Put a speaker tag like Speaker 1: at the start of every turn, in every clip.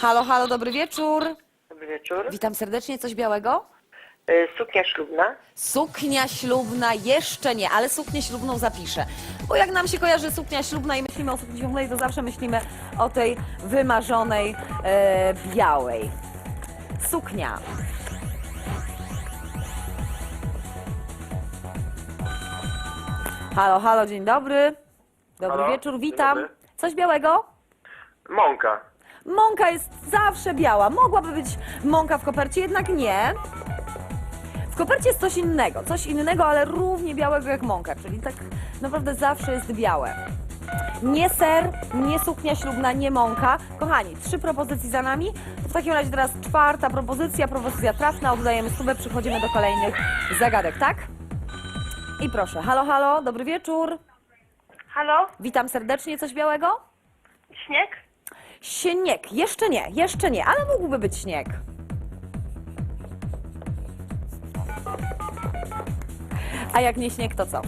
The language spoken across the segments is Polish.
Speaker 1: Halo, halo, dobry wieczór.
Speaker 2: Dobry wieczór.
Speaker 1: Witam serdecznie. Coś białego?
Speaker 2: Y, Suknia ślubna.
Speaker 1: Suknia ślubna jeszcze nie, ale suknię ślubną zapiszę. Bo jak nam się kojarzy suknia ślubna i myślimy o sukni ślubnej, to zawsze myślimy o tej wymarzonej e, białej. Suknia. Halo, halo, dzień dobry. Dobry
Speaker 3: Halo,
Speaker 1: wieczór,
Speaker 3: dzień
Speaker 1: witam.
Speaker 3: dobry.
Speaker 1: Coś białego?
Speaker 3: Mąka.
Speaker 1: Mąka jest zawsze biała. Mogłaby być mąka w kopercie, jednak nie. W kopercie jest coś innego, coś innego, ale równie białego jak mąka, czyli tak naprawdę zawsze jest białe. Nie ser, nie suknia ślubna, nie mąka. Kochani, trzy propozycje za nami. W takim razie teraz czwarta propozycja, propozycja trafna. Oddajemy stówę, przechodzimy do kolejnych zagadek, tak? I proszę, halo, halo, dobry wieczór.
Speaker 2: Halo?
Speaker 1: Witam serdecznie, coś białego?
Speaker 2: Śnieg?
Speaker 1: Śnieg, jeszcze nie, jeszcze nie, ale mógłby być śnieg. A jak nie śnieg, to co?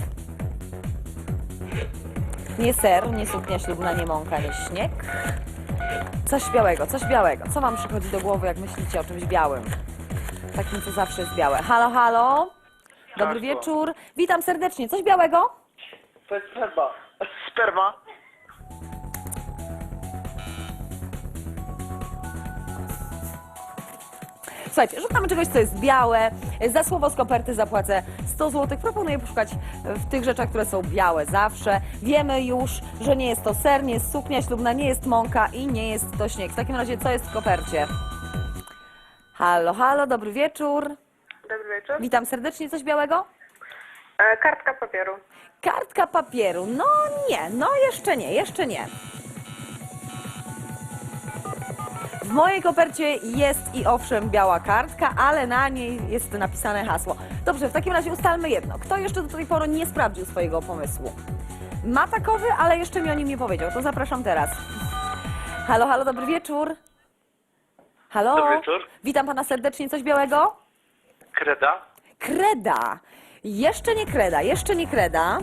Speaker 1: Nie ser, nie suknia ślubna, nie mąka, nie śnieg. Coś białego, coś białego. Co wam przychodzi do głowy, jak myślicie o czymś białym? Takim, co zawsze jest białe. Halo, halo. Dobry wieczór. Witam serdecznie. Coś białego?
Speaker 3: To jest sperma. Sperma.
Speaker 1: Słuchajcie, szukamy czegoś, co jest białe. Za słowo z koperty zapłacę 100 zł. Proponuję poszukać w tych rzeczach, które są białe zawsze. Wiemy już, że nie jest to ser, nie jest suknia ślubna, nie jest mąka i nie jest to śnieg. W takim razie, co jest w kopercie? Halo, halo, dobry wieczór.
Speaker 2: Dobry wieczór.
Speaker 1: Witam serdecznie. Coś białego?
Speaker 2: E, kartka papieru.
Speaker 1: Kartka papieru. No nie, no jeszcze nie, jeszcze nie. W mojej kopercie jest i owszem biała kartka, ale na niej jest napisane hasło. Dobrze, w takim razie ustalmy jedno. Kto jeszcze do tej pory nie sprawdził swojego pomysłu? Ma takowy, ale jeszcze mi o nim nie powiedział, to zapraszam teraz. Halo, halo, dobry wieczór. Halo?
Speaker 3: Dobry wieczór.
Speaker 1: Witam pana serdecznie. Coś białego?
Speaker 3: Kreda.
Speaker 1: Kreda. Jeszcze nie kreda, jeszcze nie kreda.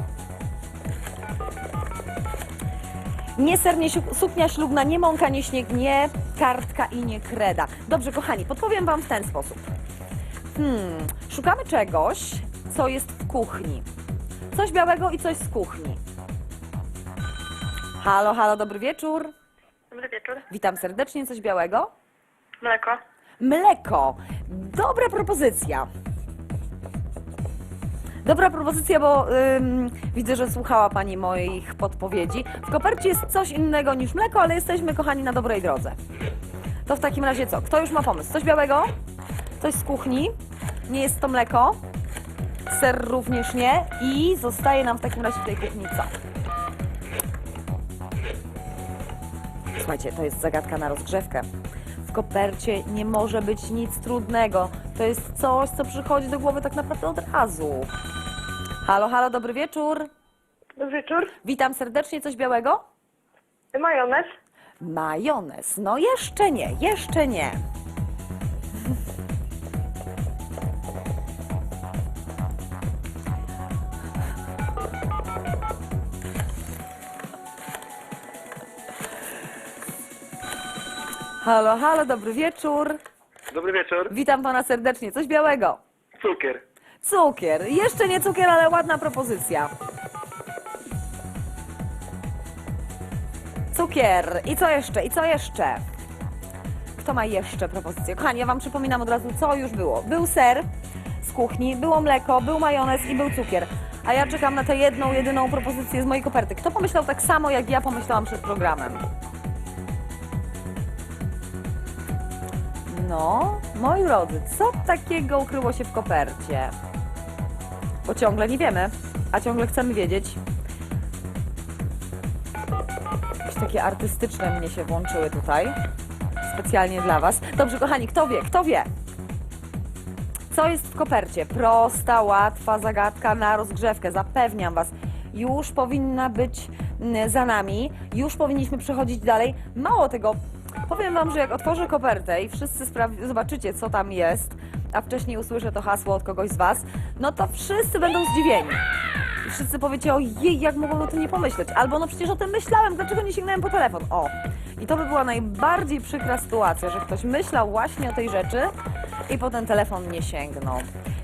Speaker 1: Nie ser, nie suknia ślubna, nie mąka, nie śnieg, nie kartka i nie kreda. Dobrze, kochani, podpowiem Wam w ten sposób. Hmm, szukamy czegoś, co jest w kuchni. Coś białego i coś z kuchni. Halo, halo, dobry wieczór.
Speaker 2: Dobry wieczór.
Speaker 1: Witam serdecznie, coś białego?
Speaker 2: Mleko.
Speaker 1: Mleko. Dobra propozycja. Dobra propozycja, bo ym, widzę, że słuchała Pani moich podpowiedzi. W kopercie jest coś innego niż mleko, ale jesteśmy, kochani, na dobrej drodze. To w takim razie co? Kto już ma pomysł? Coś białego? Coś z kuchni? Nie jest to mleko? Ser również nie. I zostaje nam w takim razie tej kuchni co? Słuchajcie, to jest zagadka na rozgrzewkę. W kopercie nie może być nic trudnego. To jest coś, co przychodzi do głowy tak naprawdę od razu. Halo, halo, dobry wieczór.
Speaker 2: Dobry wieczór.
Speaker 1: Witam serdecznie. Coś białego?
Speaker 2: Majonez.
Speaker 1: Majonez. No jeszcze nie, jeszcze nie. Halo, halo, dobry wieczór.
Speaker 3: Dobry wieczór.
Speaker 1: Witam pana serdecznie. Coś białego.
Speaker 3: Cukier.
Speaker 1: Cukier. Jeszcze nie cukier, ale ładna propozycja. Cukier. I co jeszcze? I co jeszcze? Kto ma jeszcze propozycję? Kochani, ja Wam przypominam od razu, co już było. Był ser z kuchni, było mleko, był majonez i był cukier. A ja czekam na tę jedną, jedyną propozycję z mojej koperty. Kto pomyślał tak samo, jak ja pomyślałam przed programem? No, moi drodzy, co takiego ukryło się w kopercie? Bo ciągle nie wiemy, a ciągle chcemy wiedzieć. Jakieś takie artystyczne mnie się włączyły tutaj. Specjalnie dla Was. Dobrze, kochani, kto wie? Kto wie? Co jest w kopercie? Prosta, łatwa zagadka na rozgrzewkę. Zapewniam Was. Już powinna być mm, za nami. Już powinniśmy przechodzić dalej. Mało tego, powiem Wam, że jak otworzę kopertę i wszyscy zobaczycie, co tam jest, a wcześniej usłyszę to hasło od kogoś z Was, no to wszyscy będą zdziwieni. Wszyscy powiecie, ojej, jak mogłem o tym nie pomyśleć? Albo no przecież o tym myślałem, dlaczego nie sięgnąłem po telefon? O, I to by była najbardziej przykra sytuacja, że ktoś myślał właśnie o tej rzeczy i potem telefon nie sięgnął.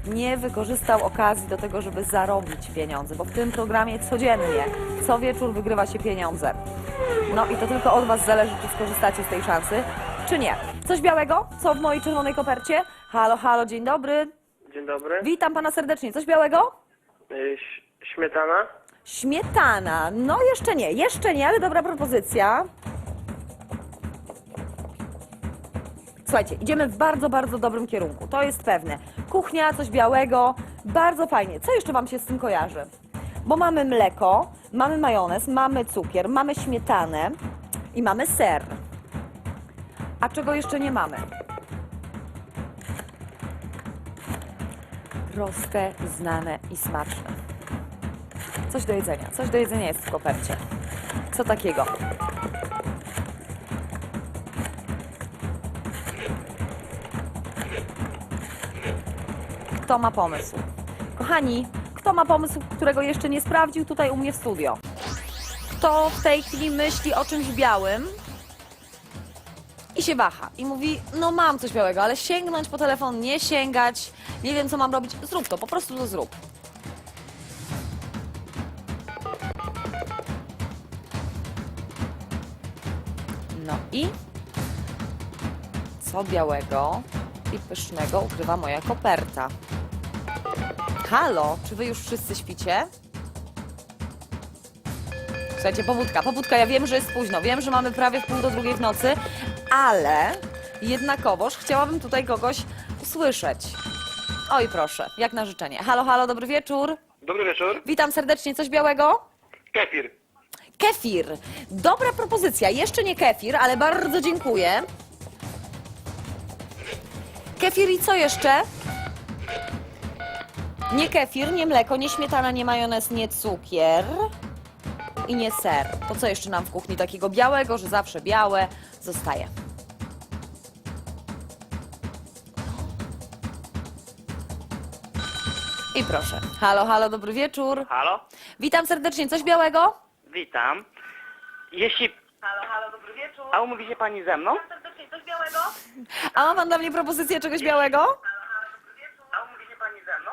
Speaker 1: Nie wykorzystał okazji do tego, żeby zarobić pieniądze, bo w tym programie codziennie, co wieczór wygrywa się pieniądze. No i to tylko od Was zależy, czy skorzystacie z tej szansy, czy nie. Coś białego? Co w mojej czerwonej kopercie? Halo, halo, dzień dobry.
Speaker 4: Dzień dobry.
Speaker 1: Witam Pana serdecznie. Coś białego?
Speaker 4: Y, ś- Śmietana.
Speaker 1: Śmietana. No jeszcze nie, jeszcze nie, ale dobra propozycja. Słuchajcie, idziemy w bardzo, bardzo dobrym kierunku. To jest pewne. Kuchnia, coś białego, bardzo fajnie. Co jeszcze Wam się z tym kojarzy? Bo mamy mleko, mamy majonez, mamy cukier, mamy śmietanę i mamy ser. A czego jeszcze nie mamy? Proste, znane i smaczne. Coś do jedzenia. Coś do jedzenia jest w kopercie. Co takiego? Kto ma pomysł? Kochani, kto ma pomysł, którego jeszcze nie sprawdził tutaj u mnie w studio? Kto w tej chwili myśli o czymś białym i się waha i mówi, no mam coś białego, ale sięgnąć po telefon, nie sięgać, nie wiem co mam robić, zrób to, po prostu to zrób. No i co białego i pysznego ukrywa moja koperta? Halo, czy wy już wszyscy śpicie? Słuchajcie, pobudka, pobudka, ja wiem, że jest późno, wiem, że mamy prawie w pół do drugiej w nocy, ale jednakowoż chciałabym tutaj kogoś usłyszeć. Oj, proszę, jak na życzenie. Halo, halo, dobry wieczór.
Speaker 3: Dobry wieczór.
Speaker 1: Witam serdecznie, coś białego?
Speaker 3: Kefir.
Speaker 1: Kefir. Dobra propozycja. Jeszcze nie kefir, ale bardzo dziękuję. Kefir i co jeszcze? Nie kefir, nie mleko, nie śmietana, nie majonez, nie cukier i nie ser. To co jeszcze nam w kuchni takiego białego, że zawsze białe zostaje? I proszę. Halo, halo, dobry wieczór.
Speaker 5: Halo?
Speaker 1: Witam serdecznie. Coś białego?
Speaker 5: Witam. Jeśli...
Speaker 2: Halo, halo, dobry wieczór.
Speaker 5: A umówi się pani ze mną?
Speaker 2: Serdecznie, coś białego?
Speaker 1: A ma pan dla mnie propozycję czegoś białego?
Speaker 5: A umówi się pani ze mną?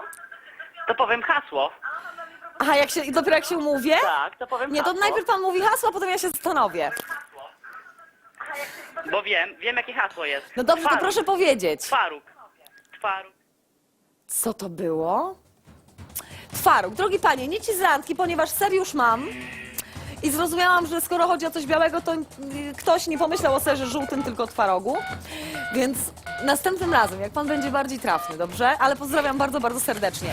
Speaker 5: To powiem hasło.
Speaker 1: Aha, jak się, dopiero jak się umówię?
Speaker 5: Tak, to powiem
Speaker 1: Nie, to
Speaker 5: hasło.
Speaker 1: najpierw pan mówi hasło, a potem ja się zastanowię.
Speaker 5: Bo wiem, wiem jakie hasło jest.
Speaker 1: No dobrze, to
Speaker 5: Twaróg.
Speaker 1: proszę powiedzieć.
Speaker 5: Twaróg. Twaróg.
Speaker 1: Co to było? Twaróg. Drogi panie, nie ci z randki, ponieważ ser już mam. I zrozumiałam, że skoro chodzi o coś białego, to y, ktoś nie pomyślał o serze żółtym, tylko o twarogu. Więc następnym razem, jak pan będzie bardziej trafny, dobrze? Ale pozdrawiam bardzo, bardzo serdecznie.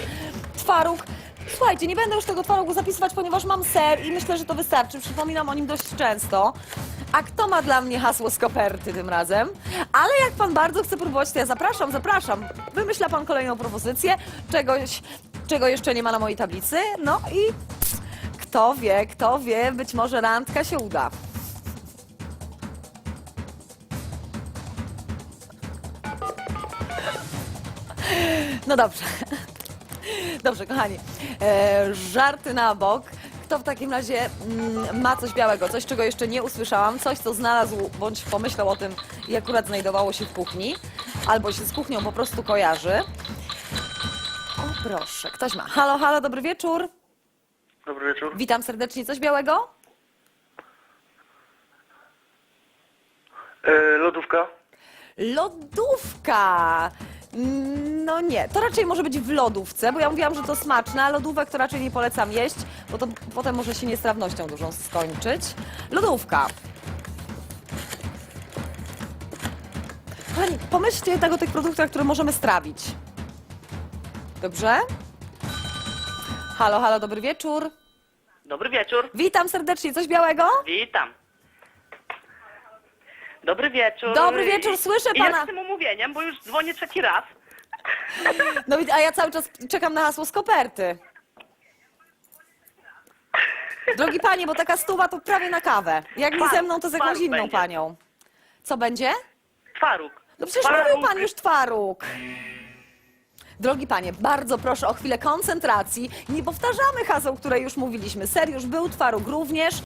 Speaker 1: Twaróg. Słuchajcie, nie będę już tego twarogu zapisywać, ponieważ mam ser i myślę, że to wystarczy. Przypominam o nim dość często. A kto ma dla mnie hasło z koperty tym razem? Ale jak pan bardzo chce próbować, to ja zapraszam, zapraszam. Wymyśla pan kolejną propozycję, czegoś, czego jeszcze nie ma na mojej tablicy. No i kto wie, kto wie, być może randka się uda. No dobrze. Dobrze, kochani. E, żarty na bok. Kto w takim razie mm, ma coś białego, coś, czego jeszcze nie usłyszałam, coś, co znalazł bądź pomyślał o tym i akurat znajdowało się w kuchni, albo się z kuchnią po prostu kojarzy. O proszę, ktoś ma. Halo, halo, dobry wieczór.
Speaker 3: Dobry wieczór.
Speaker 1: Witam serdecznie. Coś białego?
Speaker 3: E, lodówka.
Speaker 1: Lodówka! No nie, to raczej może być w lodówce, bo ja mówiłam, że to smaczne, a lodówek to raczej nie polecam jeść, bo to potem może się niestrawnością dużą skończyć. Lodówka. Kochani, pomyślcie jednak o tych produktach, które możemy strawić. Dobrze? Halo, halo, dobry wieczór.
Speaker 5: Dobry wieczór.
Speaker 1: Witam serdecznie, coś białego?
Speaker 5: Witam. Dobry wieczór.
Speaker 1: Dobry wieczór, słyszę
Speaker 5: I
Speaker 1: pana.
Speaker 5: z tym umówieniem, bo już dzwonię trzeci raz.
Speaker 1: No i- a ja cały czas czekam na hasło z koperty. Drogi panie, bo taka stuwa to prawie na kawę. Jak nie ze mną, to z jakąś inną
Speaker 5: będzie.
Speaker 1: panią. Co będzie?
Speaker 5: Twaróg.
Speaker 1: No przecież
Speaker 5: Twaróg.
Speaker 1: mówił pan już twaróg. Drogi panie, bardzo proszę o chwilę koncentracji. Nie powtarzamy haseł, które już mówiliśmy. Ser już był, twaróg również.